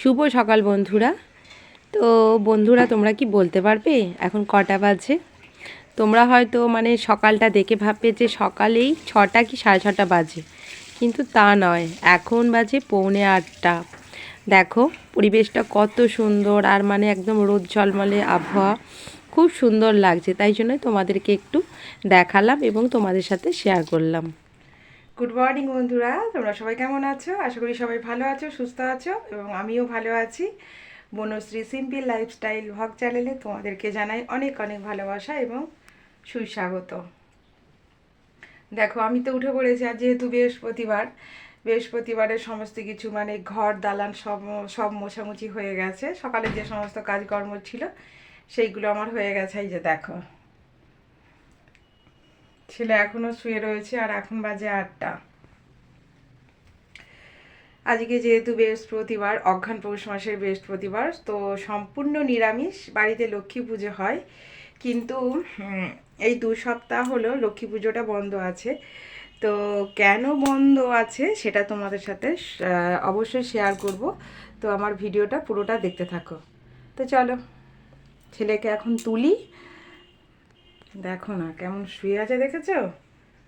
শুভ সকাল বন্ধুরা। তো বন্ধুরা, তোমরা কি বলতে পারবে? এখন কটা বাজে? তোমরা হয়তো মানে সকালটা দেখে ভাববে যে সকালেই ছটা কি সাড়ে ছটা বাজে। কিন্তু তা নয়, এখন বাজে পৌনে আটটা। দেখো, পরিবেশটা কত সুন্দর আর মানে একদম রোদ ঝলমলে আবহাওয়া খুব সুন্দর লাগছে। তাই জন্য তোমাদেরকে একটু দেখালাম এবং তোমাদের সাথে শেয়ার করলাম। গুড মর্নিং বন্ধুরা। তোমরা সবাই কেমন আছো? আশা করি সবাই ভালো আছো, সুস্থ আছো, এবং আমিও ভালো আছি। বনশ্রী সিম্পল লাইফস্টাইল ভগ চ্যানেলে তোমাদেরকে জানাই অনেক অনেক ভালোবাসা এবং সুস্বাগত। দেখো, আমি তো উঠে পড়েছি আর যেহেতু বৃহস্পতিবার। বৃহস্পতিবারের সমস্ত কিছু মানে ঘর, দালান সব সব মোছামুছি হয়ে গেছে। সকালে যে সমস্ত কাজকর্ম ছিল, সেইগুলো আমার হয়ে গেছে। এই যে দেখো। ছেলে এখনও শুয়ে রয়েছে আর এখন বাজে আটটা। আজকে যেহেতু বৃহস্পতিবার অঘ্রান পৌষ মাসের বৃহস্পতিবার, তো সম্পূর্ণ নিরামিষ। বাড়িতে লক্ষ্মী পুজো হয়। কিন্তু এই দু সপ্তাহ হলো লক্ষ্মী পুজোটা বন্ধ আছে। তো কেন বন্ধ আছে সেটা তোমাদের সাথে অবশ্যই শেয়ার করব। তো আমার ভিডিওটা পুরোটা দেখতে থাকো। তো চলো, ছেলেকে এখন তুলি। দেখো না, কেমন শুয়ে আছে দেখেছ?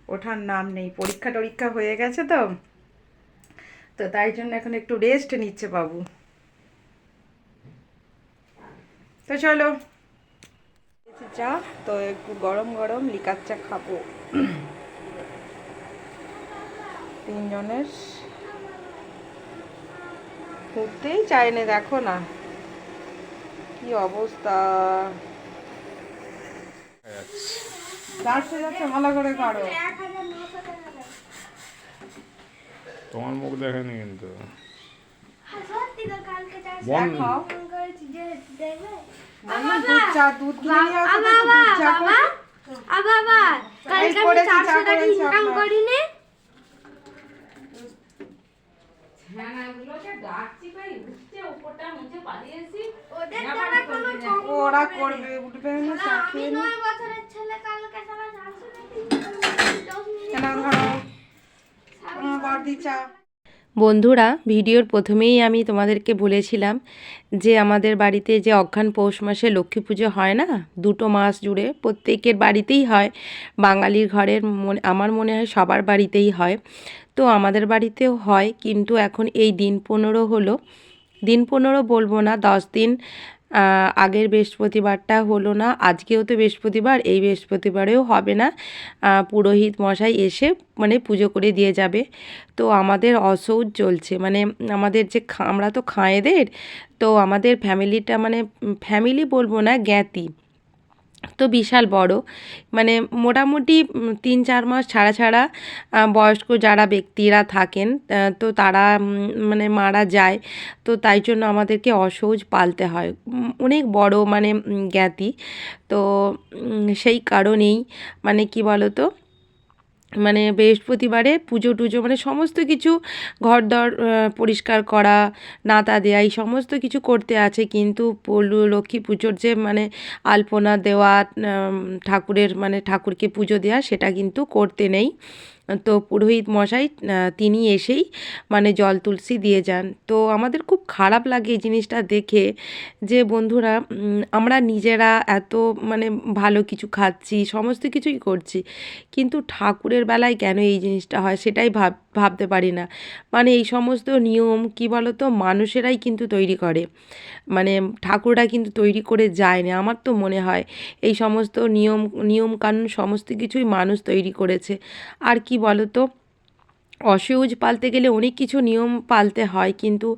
ওঠার নাম নেই, পরীক্ষা টরীক্ষা হয়ে গেছে তো। তো তাই জন্য এখন একটু রেস্ট নিচ্ছে বাবু। তো চলো। চা, তো একটু গরম গরম লিকার চা খাব। তিনজনের উঠতেই চায়নি দেখো না। কি অবস্থা। যাচ্ছে যাচ্ছে ভালো করে করো তোমার মুখ দেখেনি কিন্তু। বন্ধ। দেখাও করেছি যে দেখবে বললাম দুধ চা দুধ কিনে নিয়ে আসো তো দুধ চা করো। আবার কালকে আমি করেছি, চা চারশো টাকা করেছি ইনকাম আপনার। করিনি। ওদের কোনো কম ওরা করবে উঠবে না? না, মিনিট কেন ধরো? উম, বর্দি চা। বন্ধুরা ভিডিওর প্রথমেই আমি তোমাদেরকে বলেছিলাম যে আমাদের বাড়িতে যে অঘ্রান পৌষ মাসে লক্ষ্মী পুজো হয় না দুটো মাস জুড়ে প্রত্যেকের বাড়িতেই হয়। বাঙালির ঘরের মনে আমার মনে হয় সবার বাড়িতেই হয়। তো আমাদের বাড়িতেও হয় কিন্তু এখন এই দিন পনেরো হলো। দিন পনেরো বলব না দশ দিন আগের বৃহস্পতিবারটা হলো না, আজকেও তো বৃহস্পতিবার, এই বৃহস্পতিবারেও হবে না। পুরোহিত মশাই এসে মানে পুজো করে দিয়ে যাবে। তো আমাদের অসৌচ চলছে মানে আমাদের যে আমরা তো খাঁয়েদের, তো আমাদের ফ্যামিলিটা মানে ফ্যামিলি বলব না, জ্ঞাতি। তো বিশাল বড়। মানে মোটামুটি তিন চার মাস ছাড়া ছাড়া বয়স্ক যারা ব্যক্তিরা থাকেন তো তারা মানে মারা যায়। তো তাই জন্য আমাদেরকে অসহজ পালতে হয়। অনেক বড় মানে জ্ঞাতি। তো সেই কারণেই মানে কি বলো তো মানে বৃহস্পতিবারে পুজো টুজো মানে সমস্ত কিছু ঘর দর পরিষ্কার করা, নাতা দেওয়া এই সমস্ত কিছু করতে আছে। কিন্তু পলু লক্ষ্মী পুজোর যে মানে আলপনা দেওয়া ঠাকুরের মানে ঠাকুরকে পুজো দেওয়া সেটা কিন্তু করতে নেই। তো পুরোহিত মশাই তিনি এসেই মানে জল তুলসী দিয়ে যান। তো আমাদের খুব খারাপ লাগে এই জিনিসটা দেখে যে বন্ধুরা আমরা নিজেরা এত মানে ভালো কিছু খাচ্ছি, সমস্ত কিছুই করছি, কিন্তু ঠাকুরের বেলায় কেন এই জিনিসটা হয় সেটাই ভাব ভাবতে পারি না। মানে এই সমস্ত নিয়ম কী বলো তো মানুষেরাই কিন্তু তৈরি করে। মানে ঠাকুররা কিন্তু তৈরি করে যায় না, আমার তো মনে হয়। এই সমস্ত নিয়ম নিয়ম কানুন সমস্ত কিছুই মানুষ তৈরি করেছে। আর কি বলো তো অসহজ পালতে গেলে অনেক কিছু নিয়ম পালতে হয়, কিন্তু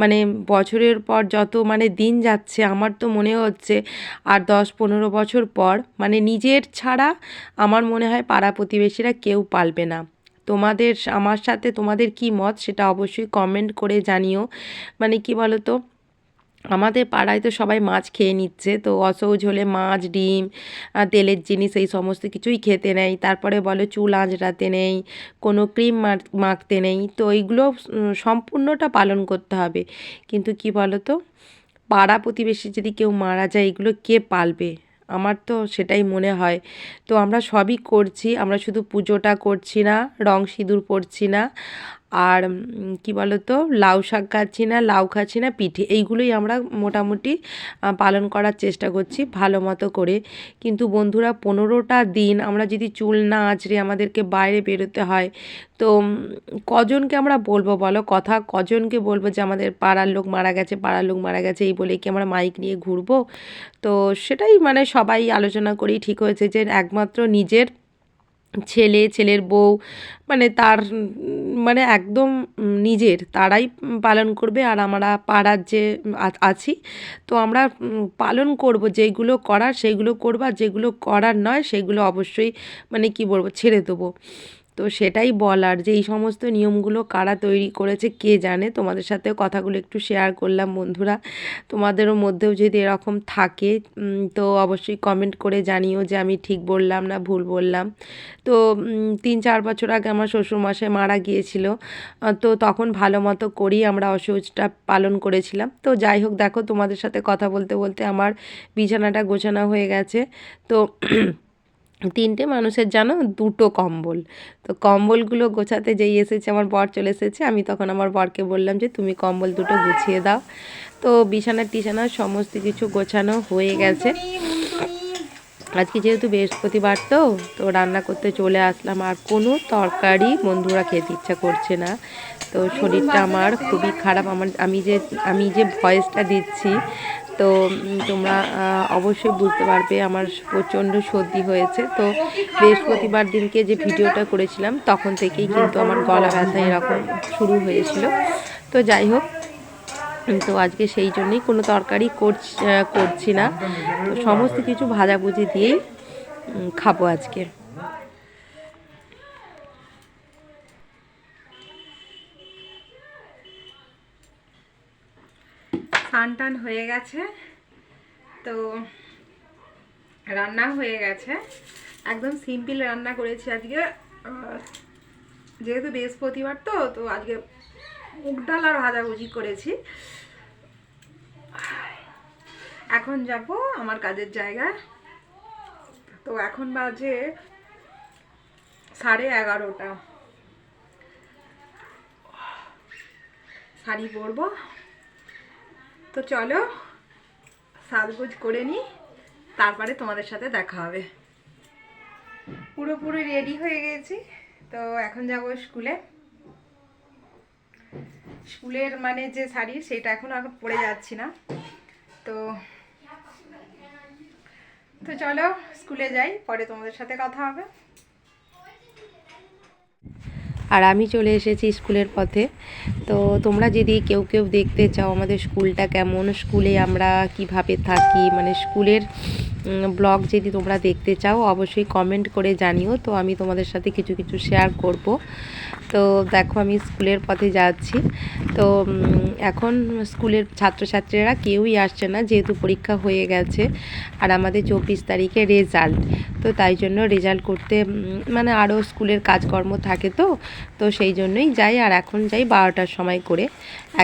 মানে বছরের পর যত মানে দিন যাচ্ছে, আমার তো মনে হচ্ছে আর দশ পনেরো বছর পর মানে নিজের ছাড়া আমার মনে হয় পাড়া প্রতিবেশীরা কেউ পালবে না। তোমাদের, আমার সাথে তোমাদের কি মত সেটা অবশ্যই কমেন্ট করে জানিও। মানে কি বলো তো আমাদের পাড়ায় তো সবাই মাছ খেয়ে নিচ্ছে, তো অসহজ হলে মাছ, ডিম তেলের জিনিস এই সমস্ত কিছুই খেতে নেই তারপরে বলে চুল আঁচড়াতে নেই, কোনো ক্রিম মাখতে নেই, তো এইগুলো সম্পূর্ণটা পালন করতে হবে। কিন্তু কি বলো তো পাড়া প্রতিবেশী যদি কেউ মারা যায়, এগুলো কে পালবে? আমার তো সেটাই মনে হয়। তো আমরা সবই করছি, আমরা শুধু পুজোটা করছি না, রং সিঁদুর পরছি না। আর কি বলতো, লাউ শাক খাচ্ছি না, লাউ খাচ্ছি না, পিঠে, এইগুলোই আমরা মোটামুটি পালন করার চেষ্টা করছি ভালো মতো করে। কিন্তু বন্ধুরা, পনেরোটা দিন আমরা যদি চুল না আঁচড়ে আমাদেরকে বাইরে বেরোতে হয়, তো কজনকে আমরা বলব বলো? কথা কজনকে বলব যে আমাদের পাড়ার লোক মারা গেছে, পাড়ার লোক মারা গেছে, এই বলে কি আমরা মাইক নিয়ে ঘুরবো? তো সেটাই মানে সবাই আলোচনা করেই ঠিক হয়েছে যে একমাত্র নিজের ছেলে, ছেলের বউ মানে তার মানে একদম নিজের, তারাই পালন করবে আর আমরা পাড়ার যে আছি, তো আমরা পালন করব, যেগুলো করার সেগুলো করব আর যেগুলো করার নয় সেগুলো অবশ্যই মানে কি বলব, ছেড়ে দেবো। তো সেটাই বলার যে এই সমস্ত নিয়মগুলো কারা তৈরি করেছে, কে জানে? তোমাদের সাথে কথাগুলো একটু শেয়ার করলাম বন্ধুরা। তোমাদেরও মধ্যেও যদি এরকম থাকে তো অবশ্যই কমেন্ট করে জানিও যে আমি ঠিক বললাম না ভুল বললাম। তো তিন চার বছর আগে আমার শ্বশুরমশাই মারা গিয়েছিল তো তখন ভালো মতো করেই আমরা অসহজটা পালন করেছিলাম। তো যাই হোক, দেখো তোমাদের সাথে কথা বলতে বলতে আমার বিছানাটা গোছানো হয়ে গেছে। তো তিনটে মানুষের জানো দুটো কম্বল। তো কম্বলগুলো গোছাতে যেই এসেছে, আমার বর চলে এসেছে, আমি তখন আমার বরকে বললাম যে, তুমি কম্বল দুটো গুছিয়ে দাও। তো বিছানা টিছানা সমস্ত কিছু গোছানো হয়ে গেছে। আজকে যেহেতু বৃহস্পতিবার তো তো রান্না করতে চলে আসলাম। আর কোনো তরকারি বন্ধুরা খেতে ইচ্ছা করছে না। তো শরীরটা আমার খুবই খারাপ। আমার, আমি যে আমি যে ভয়েসটা দিচ্ছি তো তোমরা অবশ্যই বুঝতে পারবে আমার প্রচণ্ড সর্দি হয়েছে। তো বৃহস্পতিবার দিনকে যে ভিডিওটা করেছিলাম, তখন থেকেই কিন্তু আমার গলা ব্যথা এরকম শুরু হয়েছিল। তো যাই হোক, তো আজকে সেই জন্যই কোনো তরকারি করছি না। তো সমস্ত কিছু ভাজাভুজি দিয়েই খাব আজকে। স্নান টান হয়ে গেছে। তো রান্না হয়ে গেছে। একদম সিম্পল রান্না করেছি আজকে। যেহেতু বৃহস্পতিবার তো তো আজকে মুগ ডাল আর ভাজাভুজি করেছি। এখন যাব আমার কাজের জায়গায়। তো এখন বাজে সাড়ে এগারোটা। শাড়ি পরবো। তো চলো, সাজগোজ করে নিই তারপরে তোমাদের সাথে দেখা হবে। পুরোপুরি রেডি হয়ে গেছি, তো এখন যাব স্কুলে। স্কুলের মানে যে শাড়ি, সেটা এখন আর পরে যাচ্ছি না। তো তো চলো, স্কুলে যাই, পরে তোমাদের সাথে কথা হবে। আর আমি চলে এসেছি স্কুলের পথে। তো তোমরা যদি কেউ কেউ দেখতে চাও আমাদের স্কুলটা কেমন, স্কুলে আমরা কীভাবে থাকি মানে স্কুলের ব্লগ যদি তোমরা দেখতে চাও, অবশ্যই কমেন্ট করে জানিও। তো আমি তোমাদের সাথে কিছু কিছু শেয়ার করব। তো দেখো, আমি স্কুলের পথে যাচ্ছি। তো এখন স্কুলের ছাত্রছাত্রীরা কেউই আসছে না, যেহেতু পরীক্ষা হয়ে গেছে। আর আমাদের চব্বিশ তারিখে রেজাল্ট তো তাই জন্য রেজাল্ট করতে মানে আরও স্কুলের কাজকর্ম থাকে তো। তো সেই জন্যই যাই। আর এখন যাই বারোটার সময় করে।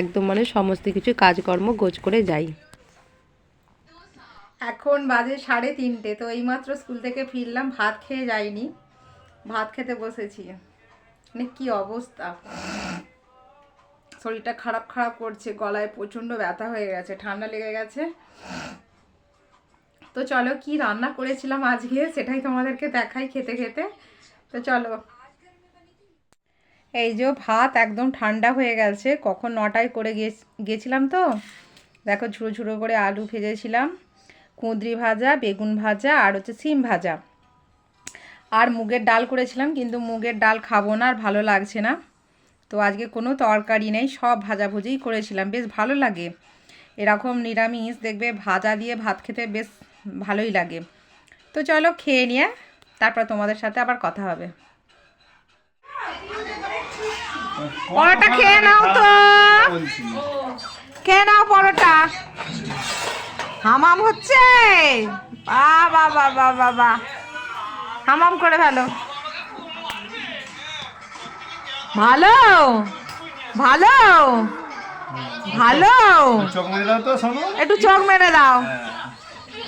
একদম মানে সমস্ত কিছু কাজকর্ম গোছ করে যাই। এখন বাজে সাড়ে তিনটে, তো এইমাত্র স্কুল থেকে ফিরলাম, ভাত খেয়ে যাইনি। ভাত খেতে বসেছি। মানে কি অবস্থা? শরীরটা খারাপ খারাপ করছে, গলায় প্রচণ্ড ব্যথা হয়ে গেছে, ঠান্ডা লেগে গেছে। তো চলো, কি রান্না করেছিলাম আজকে সেটাই তোমাদেরকে দেখাই খেতে খেতে। তো চলো। এই যে ভাত একদম ঠান্ডা হয়ে গেছে, কখন নটায় করে গেছিলাম তো। দেখো ঝুড়ো ঝুড়ো করে আলু ভেজেছিলাম। কুঁদরি ভাজা বেগুন ভাজা আর হচ্ছে সিম ভাজা। আর মুগের ডাল করেছিলাম কিন্তু মুগের ডাল খাব না আর ভালো লাগছে না। তো আজকে কোনো তরকারি নেই সব ভাজাভুজিই করেছিলাম বেশ ভালো লাগে। এরকম নিরামিষ দেখবে ভাজা দিয়ে ভাত খেতে বেশ ভালোই লাগে। তো চলো খেয়ে নিয়ে তারপর তোমাদের সাথে আবার কথা হবে। পরোটা খেয়ে নাও তো। খেয়ে নাও পরোটা। হামাম হচ্ছে? বাবা বাবা বাবা হামাম করে ভালো ভালো? ভালো? ভালো? চোখ মেরে দাও তো শোনো একটু চোখ মেরে দাও।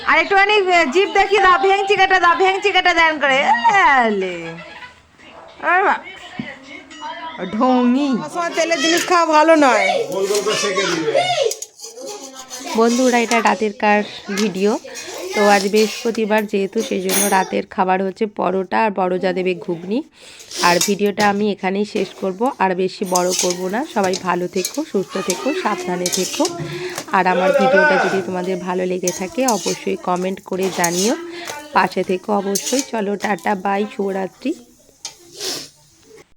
আর একটুখানি জিপ দেখিয়ে দাও ভেঙচি কেটে দাও ভেঙচি কেটে দেন করে। ঢঙ্গি তেলের জিনিস খাওয়া ভালো নয়। বন্ধুরা, এটা রাতের কার ভিডিও। তো আজ বৃহস্পতিবার যেহেতু সেই জন্য রাতের খাবার হচ্ছে পরোটা আর বড় যা দেবে ঘুগনি। আর ভিডিওটা আমি এখানেই শেষ করব, আর বেশি বড় করব না। সবাই ভালো থেকো, সুস্থ থেকো, সাবধানে থেকো। আর আমার ভিডিওটা যদি তোমাদের ভালো লেগে থাকে, অবশ্যই কমেন্ট করে জানিও। পাশে থেকো অবশ্যই। চলো, টাটা, বাই, শুভরাত্রি।